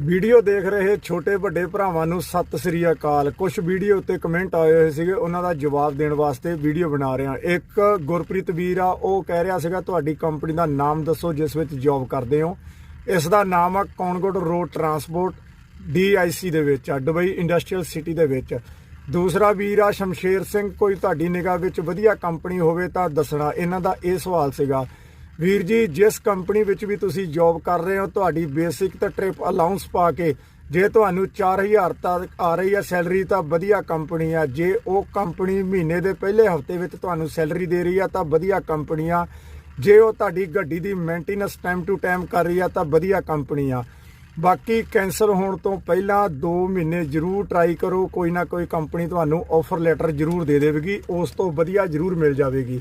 Video ਦੇਖ ਰਹੇ ਛੋਟੇ ਵੱਡੇ ਭਰਾਵਾਂ ਨੂੰ ਸਤਿ ਸ੍ਰੀ ਅਕਾਲ। ਕੁਝ ਵੀਡੀਓ ਉੱਤੇ ਕਮੈਂਟ ਆਏ ਹੋਏ ਸੀਗੇ, ਉਹਨਾਂ ਦਾ ਜਵਾਬ ਦੇਣ ਵਾਸਤੇ ਵੀਡੀਓ ਬਣਾ ਰਿਹਾ। ਇੱਕ ਗੁਰਪ੍ਰੀਤ ਵੀਰ ਆ, ਉਹ ਕਹਿ ਰਿਹਾ ਸੀਗਾ, ਤੁਹਾਡੀ ਕੰਪਨੀ ਦਾ ਨਾਮ ਦੱਸੋ, ਜਿਸ ਵਿੱਚ ਜੌਬ ਕਰਦੇ ਹੋ। ਇਸ ਦਾ ਨਾਮ ਆ ਕੌਨਗੋਡ ਰੋਡ ਟਰਾਂਸਪੋਰਟ ਡੀਆਈਸੀ ਦੇ ਵਿੱਚ ਆ, ਦੁਬਈ ਇੰਡਸਟਰੀਅਲ ਸਿਟੀ ਦੇ ਵਿੱਚ। ਦੂਸਰਾ ਵੀਰ ਆ, ਸ਼ਮਸ਼ੇਰ ਸਿੰਘ, ਕੋਈ ਤੁਹਾਡੀ ਨਿਗਾਹ ਵਿੱਚ ਵਧੀਆ ਕੰਪਨੀ ਹੋਵੇ ਤਾਂ ਦੱਸਣਾ। ਇਹਨਾਂ ਦਾ ਇਹ ਸਵਾਲ ਸੀਗਾ ਵੀਰ ਜੀ, ਜਿਸ ਕੰਪਨੀ ਵਿੱਚ ਵੀ ਤੁਸੀਂ ਜੌਬ ਕਰ ਰਹੇ ਹੋ, ਤੁਹਾਡੀ ਬੇਸਿਕ ਤੇ ਟ੍ਰਿਪ ਅਲਾਉਂਸ ਪਾ ਕੇ, ਜੇ ਤੁਹਾਨੂੰ 4000 ਤੱਕ ਆ ਰਹੀ ਹੈ ਸੈਲਰੀ ਤਾਂ ਵਧੀਆ ਕੰਪਨੀ ਆ। ਜੇ ਉਹ ਕੰਪਨੀ ਮਹੀਨੇ ਦੇ ਪਹਿਲੇ ਹਫ਼ਤੇ ਵਿੱਚ ਤੁਹਾਨੂੰ ਸੈਲਰੀ ਦੇ ਰਹੀ ਆ, ਤਾਂ ਵਧੀਆ ਕੰਪਨੀ ਆ। ਜੇ ਉਹ ਤੁਹਾਡੀ ਗੱਡੀ ਦੀ ਮੇਨਟੇਨੈਂਸ ਟਾਈਮ ਟੂ ਟਾਈਮ ਕਰ ਰਹੀ ਆ, ਤਾਂ ਵਧੀਆ ਕੰਪਨੀ ਆ। ਬਾਕੀ ਕੈਂਸਲ ਹੋਣ ਤੋਂ ਪਹਿਲਾਂ 2 ਮਹੀਨੇ ਜ਼ਰੂਰ ਟਰਾਈ ਕਰੋ, ਕੋਈ ਨਾ ਕੋਈ ਕੰਪਨੀ ਤੁਹਾਨੂੰ ਆਫਰ ਲੈਟਰ ਜ਼ਰੂਰ ਦੇ ਦੇਵੇਗੀ, ਉਸ ਤੋਂ ਵਧੀਆ ਜ਼ਰੂਰ ਮਿਲ ਜਾਵੇਗੀ।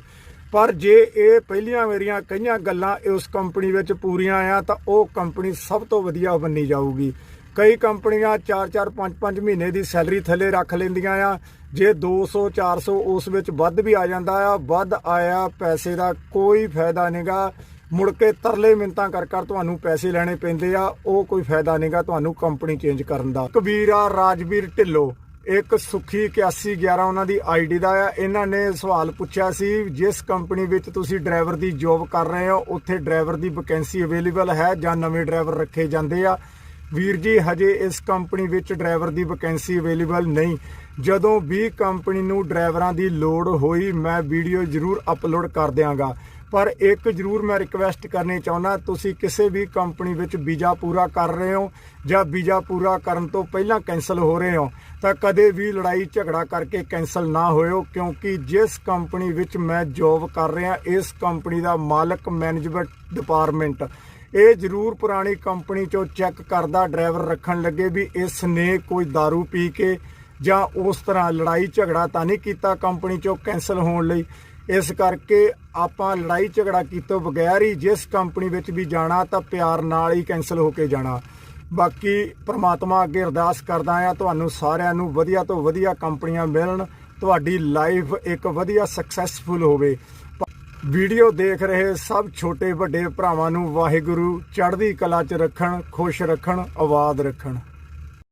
ਪਰ ਜੇ ਇਹ ਪਹਿਲੀਆਂ ਮੇਰੀਆਂ ਕਈਆਂ ਗੱਲਾਂ ਉਸ ਕੰਪਨੀ ਵਿੱਚ ਪੂਰੀਆਂ ਆ, ਤਾਂ ਉਹ ਕੰਪਨੀ ਸਭ ਤੋਂ ਵਧੀਆ ਬੰਨੀ ਜਾਊਗੀ। ਕਈ ਕੰਪਨੀਆਂ 4-4 5-5 ਮਹੀਨੇ ਦੀ ਸੈਲਰੀ ਥੱਲੇ ਰੱਖ ਲੈਂਦੀਆਂ ਆ। ਜੇ 200 400 ਉਸ ਵਿੱਚ ਵੱਧ ਵੀ ਆ ਜਾਂਦਾ ਆ, ਵੱਧ ਆਇਆ ਪੈਸੇ ਦਾ ਕੋਈ ਫਾਇਦਾ ਨਹੀਂਗਾ। ਮੁੜ ਕੇ ਤਰਲੇ ਮਿੰਤਾਂ ਕਰ ਕਰ ਤੁਹਾਨੂੰ ਪੈਸੇ ਲੈਣੇ ਪੈਂਦੇ ਆ, ਉਹ ਕੋਈ ਫਾਇਦਾ ਨਹੀਂਗਾ ਤੁਹਾਨੂੰ ਕੰਪਨੀ ਚੇਂਜ ਕਰਨ ਦਾ। ਕਬੀਰਾ ਰਾਜਵੀਰ ਢਿੱਲੋਂ ਇੱਕ ਸੁਖੀ 8111 ਉਹਨਾਂ ਦੀ ਆਈਡੀ ਦਾ ਆ। ਇਹਨਾਂ ਨੇ ਸਵਾਲ ਪੁੱਛਿਆ ਸੀ, ਜਿਸ ਕੰਪਨੀ ਵਿੱਚ ਤੁਸੀਂ ਡਰਾਈਵਰ ਦੀ ਜੌਬ ਕਰ ਰਹੇ ਹੋ, ਉੱਥੇ ਡਰਾਈਵਰ ਦੀ ਵੈਕੈਂਸੀ ਅਵੇਲੇਬਲ ਹੈ ਜਾਂ ਨਵੇਂ ਡਰਾਈਵਰ ਰੱਖੇ ਜਾਂਦੇ ਆ? ਵੀਰ ਜੀ, ਹਜੇ ਇਸ ਕੰਪਨੀ ਵਿੱਚ ਡਰਾਈਵਰ ਦੀ ਵੈਕੈਂਸੀ ਅਵੇਲੇਬਲ ਨਹੀਂ। ਜਦੋਂ ਵੀ ਕੰਪਨੀ ਨੂੰ ਡਰਾਈਵਰਾਂ ਦੀ ਲੋੜ ਹੋਈ, ਮੈਂ ਵੀਡੀਓ ਜ਼ਰੂਰ ਅਪਲੋਡ ਕਰ ਦਿਆਂਗਾ। ਪਰ ਇੱਕ ਜ਼ਰੂਰ ਮੈਂ ਰਿਕਵੈਸਟ ਕਰਨੀ ਚਾਹੁੰਦਾ, ਤੁਸੀਂ ਕਿਸੇ ਵੀ ਕੰਪਨੀ ਵਿੱਚ ਵੀਜ਼ਾ ਪੂਰਾ ਕਰ ਰਹੇ ਹੋ ਜਾਂ ਵੀਜ਼ਾ ਪੂਰਾ ਕਰਨ ਤੋਂ ਪਹਿਲਾਂ ਕੈਨਸਲ ਹੋ ਰਹੇ ਹੋ, ਤਾਂ ਕਦੇ ਵੀ ਲੜਾਈ ਝਗੜਾ ਕਰਕੇ ਕੈਨਸਲ ਨਾ ਹੋਇਓ, ਕਿਉਂਕਿ ਜਿਸ ਕੰਪਨੀ ਵਿੱਚ ਮੈਂ ਜੌਬ ਕਰ ਰਿਹਾ, ਇਸ ਕੰਪਨੀ ਦਾ ਮਾਲਕ ਮੈਨੇਜਮੈਂਟ ਡਿਪਾਰਟਮੈਂਟ ਇਹ ਜ਼ਰੂਰ ਪੁਰਾਣੀ ਕੰਪਨੀ ਚੋਂ ਚੈੱਕ ਕਰਦਾ ਡਰਾਈਵਰ ਰੱਖਣ ਲੱਗੇ ਵੀ ਇਸ ਨੇ ਕੋਈ दारू ਪੀ ਕੇ ਜਾਂ ਉਸ ਤਰ੍ਹਾਂ ਲੜਾਈ ਝਗੜਾ ਤਾਂ ਨਹੀਂ ਕੀਤਾ ਕੰਪਨੀ ਚੋਂ ਕੈਨਸਲ ਹੋਣ ਲਈ। ਇਸ ਕਰਕੇ ਆਪਾਂ ਲੜਾਈ ਝਗੜਾ ਕੀਤੋਂ ਬਗੈਰ ਹੀ ਜਿਸ ਕੰਪਨੀ ਵਿੱਚ ਵੀ ਜਾਣਾ ਤਾਂ ਪਿਆਰ ਨਾਲ ਹੀ ਕੈਨਸਲ ਹੋ ਕੇ ਜਾਣਾ। ਬਾਕੀ ਪ੍ਰਮਾਤਮਾ ਅੱਗੇ ਅਰਦਾਸ ਕਰਦਾ ਆ ਤੁਹਾਨੂੰ ਸਾਰਿਆਂ ਨੂੰ ਵਧੀਆ ਤੋਂ ਵਧੀਆ ਕੰਪਨੀਆਂ ਮਿਲਣ, ਤੁਹਾਡੀ ਲਾਈਫ ਇੱਕ ਵਧੀਆ ਸਕਸੈਸਫੁਲ ਹੋਵੇ। ਵੀਡੀਓ ਦੇਖ ਰਹੇ ਸਭ ਛੋਟੇ ਵੱਡੇ ਭਰਾਵਾਂ ਨੂੰ ਵਾਹਿਗੁਰੂ ਚੜ੍ਹਦੀ ਕਲਾ 'ਚ ਰੱਖਣ, ਖੁਸ਼ ਰੱਖਣ, ਆਬਾਦ ਰੱਖਣ।